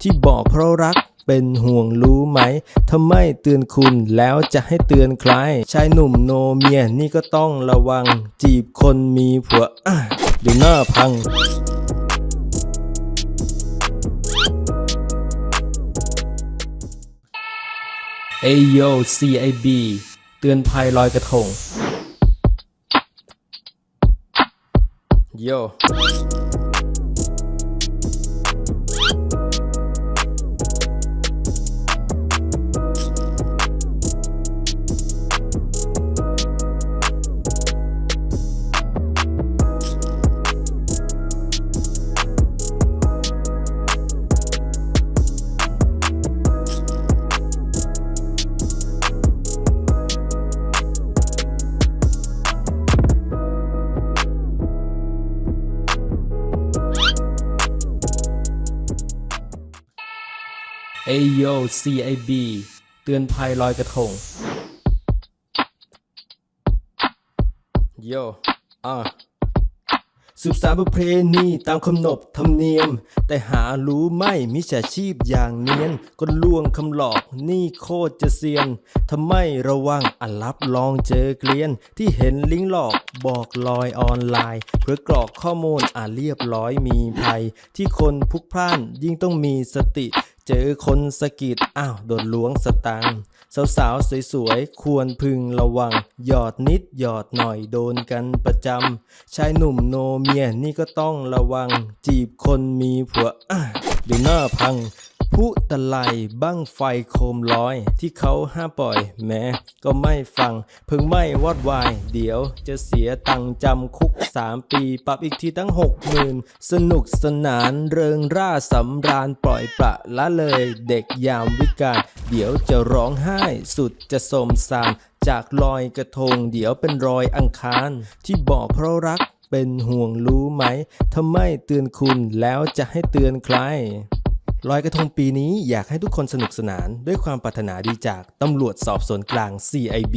ที่บอกเพราะรักเป็นห่วงรู้ไหมถ้าไม่เตือนคุณแล้วจะให้เตือนใคร ชายหนุ่มโนเมียนี่ก็ต้องระวัง จีบคนมีผัวอะเดี๋ยวหน้าพังเอโย CIB เตือนภัยลอยกระทง โย เอโย CIB เตือนภัยลอยกระทง โยอะสืบสารประเพณีตามคำนบธรรมเนียม แต่หารู้ไหมมิจฉาชีพอย่างเนียนก็ลวงคำหลอกนี่โคตรจะเซียนทำไมระวังอันรับลองเจอเกลียน ที่เห็นลิงก์หลอกบอกลอยออนไลน์ เพื่อกรอกข้อมูลอ่าเรียบร้อยมีภัย ที่คนพลุกพล่านยิ่งต้องมีสติ เจอคนสะกิดอ้าวโดนล้วงสตังค์สาวๆสวยๆ ควรพึงระวัง หยอดนิดหยอดหน่อยโดนกันประจำชายหนุ่มโนเมียนี่ก็ต้องระวัง จีบคนมีผัวอะเดี๋ยวหน้าพัง ผู้ตะไลบั้งไฟโคมลอย ที่เขาห้ามปล่อยแม้ก็ไม่ฟังเพิ่งไม่วอดวาย เดี๋ยวจะเสียตังจำคุกสามปี ปรับอีกทีตั้งหกหมื่นสนุกสนานเริงร่าสำราญปล่อยปละละเลยเด็กยามวิกาลเดี๋ยวจะร้องไห้สุดจะสมสารจากลอยกระทง เดี๋ยวเป็นรอยอังคาร ที่บอกเพราะรักเป็นห่วงรู้ไหมถ้าไม่เตือนคุณแล้วจะให้เตือนใคร ลอยกระทงปีนี้อยากให้ทุกคนสนุกสนานด้วยความปรารถนาดีจากตำรวจสอบสวนกลาง CIB